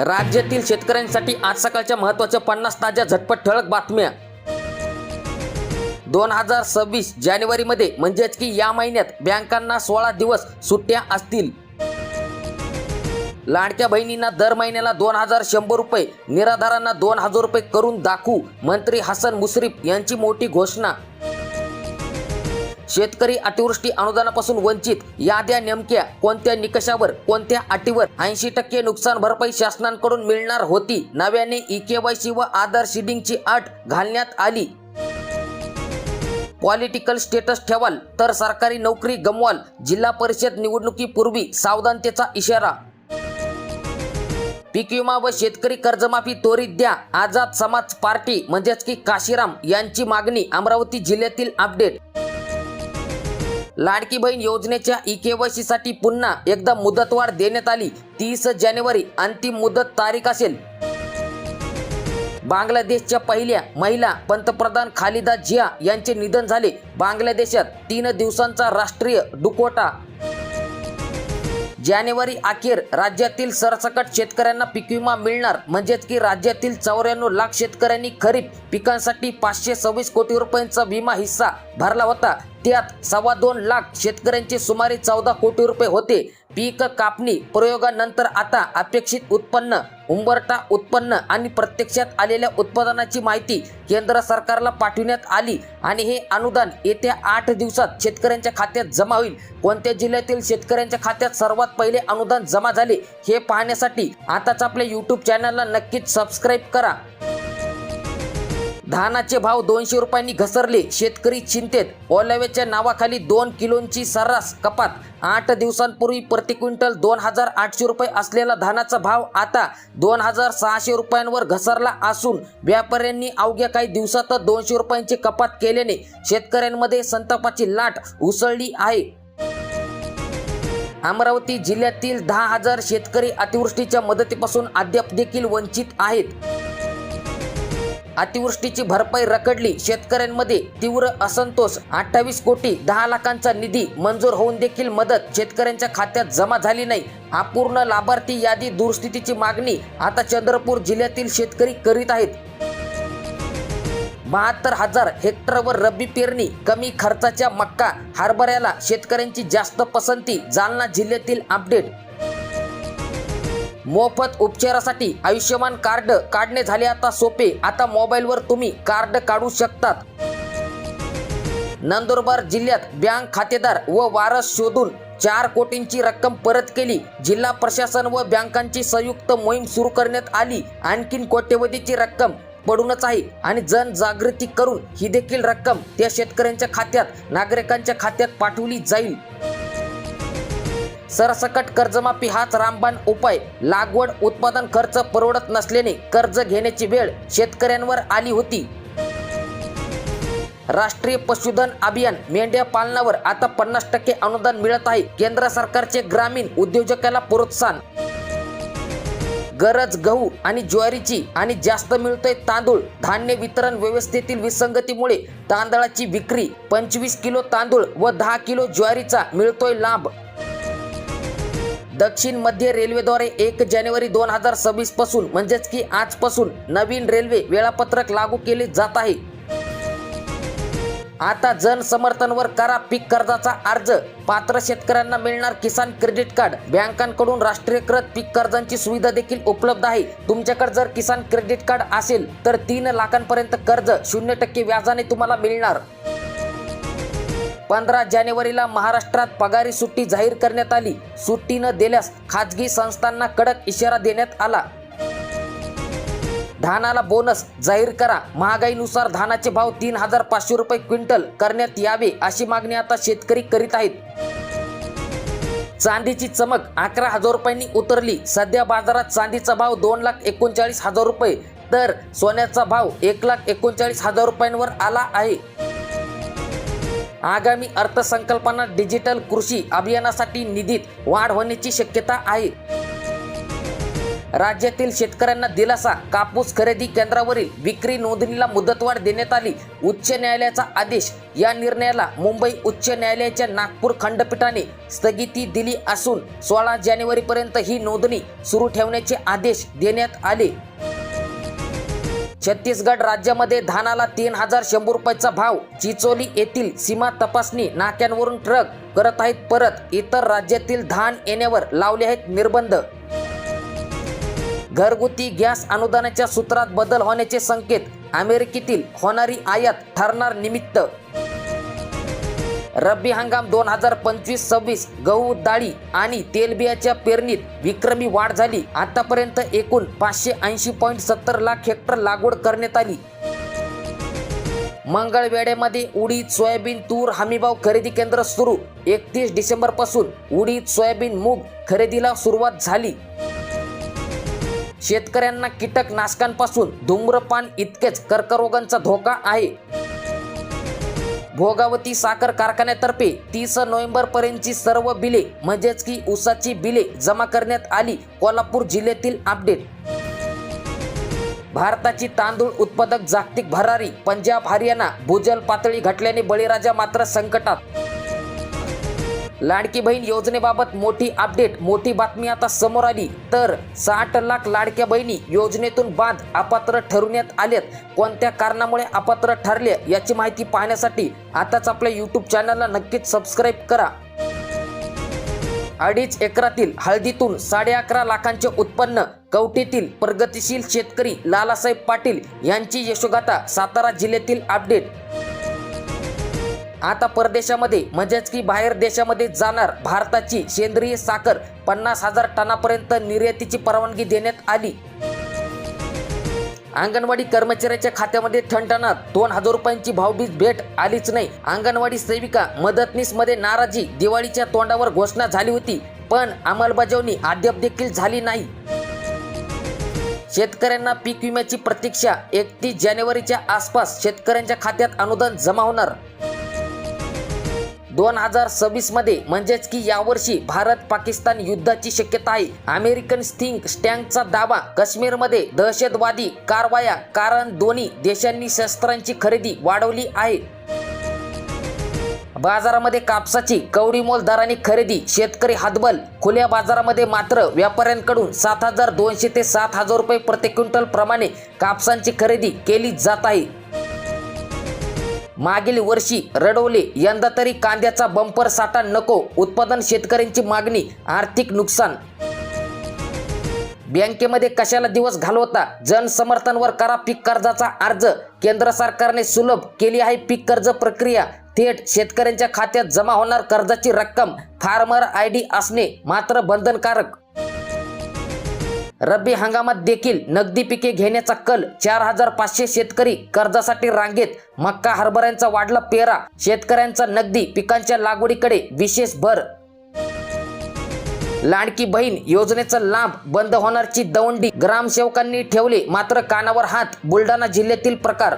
राज्यातील शेतकऱ्यांसाठी आज सकाळच्या महत्त्वाच्या पन्नास ताज्या झटपट ठळक बातम्या. दोन हजार सव्वीस जानेवारीमध्ये म्हणजेच की या महिन्यात बँकांना सोळा दिवस सुट्ट्या असतील. लाडक्या बहिणींना दर महिन्याला दोन हजार शंभर रुपये निराधारांना दोन हजार रुपये करून दाखवू मंत्री हसन मुश्रीफ यांची मोठी घोषणा. शेतकरी अतिवृष्टी अनुदानापासून वंचित याद्या नेमक्या कोणत्या निकषावर कोणत्या अटीवर ऐंशी टक्के नुकसान भरपाई शासनाकडून मिळणार होती? नव्याने ई व आधार शिडिंगची अट घालण्यात आली. पॉलिटिकल स्टेटस ठेवाल तर सरकारी नोकरी गमवाल जिल्हा परिषद निवडणुकीपूर्वी सावधानतेचा इशारा. पीक विमा व शेतकरी कर्जमाफी त्वरित द्या आझाद समाज पार्टी म्हणजेच की काशीराम यांची मागणी अमरावती जिल्ह्यातील अपडेट. लाडकी बहीण योजनेच्या ई केवायसी साठी पुन्हा एकदा मुदतवाढ देण्यात आली. तीस जानेवारी अंतिम मुदत तारीख असेल. बांगलादेशच्या पहिल्या महिला पंतप्रधान खालिदा जिया यांचे निधन झाले. बांगलादेशात तीन दिवसांचा राष्ट्रीय डुकोटा जानेवारी अखेर राज्यातील सरसकट शेतकऱ्यांना पीक विमा मिळणार. म्हणजेच की राज्यातील चौऱ्याण्णव लाख शेतकऱ्यांनी खरीप पिकांसाठी पाचशे सव्वीस कोटी रुपयांचा विमा हिस्सा भरला होता. त्यात सव्वा दोन लाख शेतकऱ्यांचे सुमारे चौदा कोटी रुपये होते. पीक कापणी प्रयोगानंतर आता अपेक्षित उत्पन्न उंबरटा उत्पन्न आणि प्रत्यक्षात आलेल्या उत्पादनाची माहिती केंद्र सरकारला पाठविण्यात आली आणि हे अनुदान येत्या आठ दिवसात शेतकऱ्यांच्या खात्यात जमा होईल. कोणत्या जिल्ह्यातील शेतकऱ्यांच्या खात्यात सर्वात पहिले अनुदान जमा झाले हे पाहण्यासाठी आताच आपल्या यूट्यूब चॅनलला नक्कीच सबस्क्राईब करा. धानाचे भाव दोनशे रुपयांनी घसरले. शेतकरी चिंतेत. ओलाव्याच्या नावाखाली दोन किलोंची सर्रास कपात. आठ दिवसांपूर्वी प्रति क्विंटल दोन हजार आठशे रुपये असलेला धानाचा भाव आता दोन हजार सहाशे रुपयांवर घसरला असून व्यापाऱ्यांनी अवघ्या काही दिवसातच दोनशे रुपयांची कपात केल्याने शेतकऱ्यांमध्ये संतापाची लाट उसळली आहे. अमरावती जिल्ह्यातील दहा हजार शेतकरी अतिवृष्टीच्या मदतीपासून अद्याप देखील वंचित आहेत. अतिवृष्टीची भरपाई रखडली. शेतकऱ्यांमध्ये तीव्र असंतोष. अठ्ठावीस कोटी दहा लाखांचा निधी मंजूर होऊन देखील मदत. शेतकऱ्यांच्या खात्यात जमा झाली नाही. अपूर्ण लाभार्थी यादी दुरुस्तीची मागणी आता चंद्रपूर जिल्ह्यातील शेतकरी करीत आहेत. बहात्तर हजार हेक्टरवर रब्बी पेरणी कमी खर्चाच्या मक्का हरभऱ्याला शेतकऱ्यांची जास्त पसंती जालना जिल्ह्यातील अपडेट मोफत उपचारासाठी आयुष्यमान कार्ड काढणे झाले आता सोपे. आता मोबाईलवर तुम्ही कार्ड काढू शकतात. नंदुरबार जिल्ह्यात बँक खातेदार व वारस शोधून चार कोटींची रक्कम परत केली. जिल्हा प्रशासन व बँकांची संयुक्त मोहीम सुरू करण्यात आली. आणखीन कोट्यवधीची रक्कम पडूनच आहे आणि जनजागृती करून ही देखील रक्कम त्या शेतकऱ्यांच्या खात्यात नागरिकांच्या खात्यात पाठवली जाईल. सरसकट कर्जमाफी हाच रामबाण उपाय. लागवड उत्पादन खर्च परवडत नसल्याने कर्ज घेण्याची वेळ शेतकऱ्यांवर आली होती. राष्ट्रीय पशुधन अभियान मेंढ्या पालनावर आता पन्नास टक्के अनुदान मिळत आहे. केंद्र सरकारचे ग्रामीण उद्योजकाला प्रोत्साहन. गरज गहू आणि ज्वारीची आणि जास्त मिळतोय तांदूळ. धान्य वितरण व्यवस्थेतील विसंगतीमुळे तांदळाची विक्री पंचवीस किलो तांदूळ व दहा किलो ज्वारीचा मिळतोय लाभ. दक्षिण मध्य रेल्वेद्वारे एक जानेवारी दोन हजार सव्वीसपासून म्हणजेच की आजपासून नवीन रेल्वे वेळापत्रक लागू केले जात आहे. आता जनसमर्थनवर करा पीक कर्जाचा अर्ज. पात्र शेतकऱ्यांना मिळणार किसान क्रेडिट कार्ड. बँकांकडून राष्ट्रीयकृत पीक कर्जांची सुविधा देखील उपलब्ध आहे. तुमच्याकडे जर किसान क्रेडिट कार्ड असेल तर तीन लाखांपर्यंत कर्ज शून्य टक्के व्याजाने तुम्हाला मिळणार. पंधरा जानेवारीला महाराष्ट्रात पगारी सुट्टी जाहीर करण्यात आली. सुट्टी न दिल्यास खाजगी संस्थांना कडक इशारा देण्यात आला. धानाला बोनस जाहीर करा. महागाईनुसार धानाचे भाव तीन हजार पाचशे रुपये क्विंटल करण्यात यावे अशी मागणी आता शेतकरी करीत आहेत. चांदीची चमक अकरा हजार रुपयांनी उतरली. सध्या बाजारात चांदीचा भाव दोन लाख एकोणचाळीस हजार रुपये. तर सोन्याचा भाव एक लाख एकोणचाळीस हजार रुपयांवर आला आहे. आगामी अर्थसंकल्पांना डिजिटल कृषी अभियानासाठी निधीत वाढ होण्याची शक्यता आहे. राज्यातील शेतकऱ्यांना दिलासा कापूस खरेदी केंद्रावरील विक्री नोंदणीला मुदतवाढ देण्यात आली. उच्च न्यायालयाचा आदेश या निर्णयाला मुंबई उच्च न्यायालयाच्या नागपूर खंडपीठाने स्थगिती दिली असून सोळा जानेवारीपर्यंत ही नोंदणी सुरू ठेवण्याचे आदेश देण्यात आले. छत्तीसगड राज्यामध्ये धानाला तीन हजार शंभर रुपयाचा भाव. चिचोली येथील सीमा तपासणी नाक्यांवरून ट्रक करत आहेत. परत इतर राज्यातील धान येण्यावर लावले आहेत निर्बंध. घरगुती गॅस अनुदानाच्या सूत्रात बदल होण्याचे संकेत. अमेरिकेतील होणारी आयात ठरणार निमित्त. रब्बी हंगाम दोन हजार पंचवीस सव्वीस गहू डाळी आणि तेलबियाच्या पेरणीत विक्रमी वाढ झाली. आतापर्यंत एकूण पाचशे ऐंशी पॉईंट सत्तर लाख हेक्टर लागवड करण्यात आली. मंगळवेढ्यामध्ये उडीद सोयाबीन तूर हमीभाव खरेदी केंद्र सुरू. एकतीस डिसेंबरपासून उडीद सोयाबीन मूग खरेदीला सुरुवात झाली. शेतकऱ्यांना कीटकनाशकांपासून धूम्रपान इतकेच कर्करोगांचा धोका आहे. भोगावती साखर कारखान्यातर्फे तीस नोव्हेंबर पर्यंतची सर्व बिले म्हणजेच की ऊसाची बिले जमा करण्यात आली कोल्हापूर जिल्ह्यातील अपडेट. भारताची तांदूळ उत्पादक जागतिक भरारी पंजाब हरियाणा भूजल पातळी घटल्याने बळीराजा मात्र संकटात. लाडकी बहीण योजनेबाबत मोठी अपडेट मोठी बातमी आता समोर आली. तर साठ लाख लाडक्या बहिणी योजनेतून बाद अपात्र ठरवण्यात आलेत. कोणत्या कारणामुळे अपात्र ठरले याची माहिती पाहण्यासाठी आताच आपल्या यूट्यूब चॅनलला नक्कीच सबस्क्राईब करा. अडीच एकरातील हळदीतून साडे अकरा लाखांचे उत्पन्न कवटीतील प्रगतिशील शेतकरी लालासाहेब पाटील यांची यशोगाथा सातारा जिल्ह्यातील अपडेट आता परदेशामध्ये म्हणजेच की बाहेर देशामध्ये जाणार भारताची सेंद्रिय साखर पन्नास हजार टनापर्यंत निर्यातीची परवानगी देण्यात आली. अंगणवाडी कर्मचाऱ्याच्या खात्यामध्ये ठणठणात दोन हजार रुपयांची भावबीज भेट आलीच नाही. अंगणवाडी सेविका मदतनीसमध्ये नाराजी दिवाळीच्या तोंडावर घोषणा झाली होती पण अंमलबजावणी अद्याप देखील झाली नाही. शेतकऱ्यांना पीक विम्याची प्रतीक्षा एकतीस जानेवारीच्या आसपास शेतकऱ्यांच्या खात्यात अनुदान जमा होणार. दोन हजार सव्वीसमध्ये म्हणजेच की यावर्षी भारत पाकिस्तान युद्धाची शक्यता आहे. अमेरिकन स्थिंक स्टँकचा दावा काश्मीरमध्ये दहशतवादी कारवाया कारण दोन्ही देशांनी शस्त्रांची खरेदी वाढवली आहे. बाजारामध्ये कापसाची कवडी मोल दराने खरेदी शेतकरी हातबल खुल्या बाजारामध्ये मात्र व्यापाऱ्यांकडून सात हजार दोनशे ते सात हजार रुपये प्रति क्विंटल प्रमाणे कापसांची खरेदी केली जात आहे. मागील वर्षी रडवले. यंदा तरी कांद्याचा बंपर साठा नको. उत्पादन शेतकऱ्यांची मागणी आर्थिक नुकसान. बँकेमध्ये कशाला दिवस घालवता? जनसमर्थनवर करा पीक कर्जाचा अर्ज. केंद्र सरकारने सुलभ केली आहे पीक कर्ज प्रक्रिया. थेट शेतकऱ्यांच्या खात्यात जमा होणार कर्जाची रक्कम. फार्मर आय डी असणे मात्र बंधनकारक. रब्बी हंगामात देखील नगदी पिके घेण्याचा कल चार हजार पाचशे शेतकरी कर्जासाठी रांगेत. मक्का हरभऱ्यांचा वाढला पेरा शेतकऱ्यांचा नगदी पिकांच्या लागवडीकडे विशेष भर. लाडकी बहीण योजनेचा लाभ बंद होणारची दवंडी ग्रामसेवकांनी ठेवले मात्र कानावर हात बुलढाणा जिल्ह्यातील प्रकार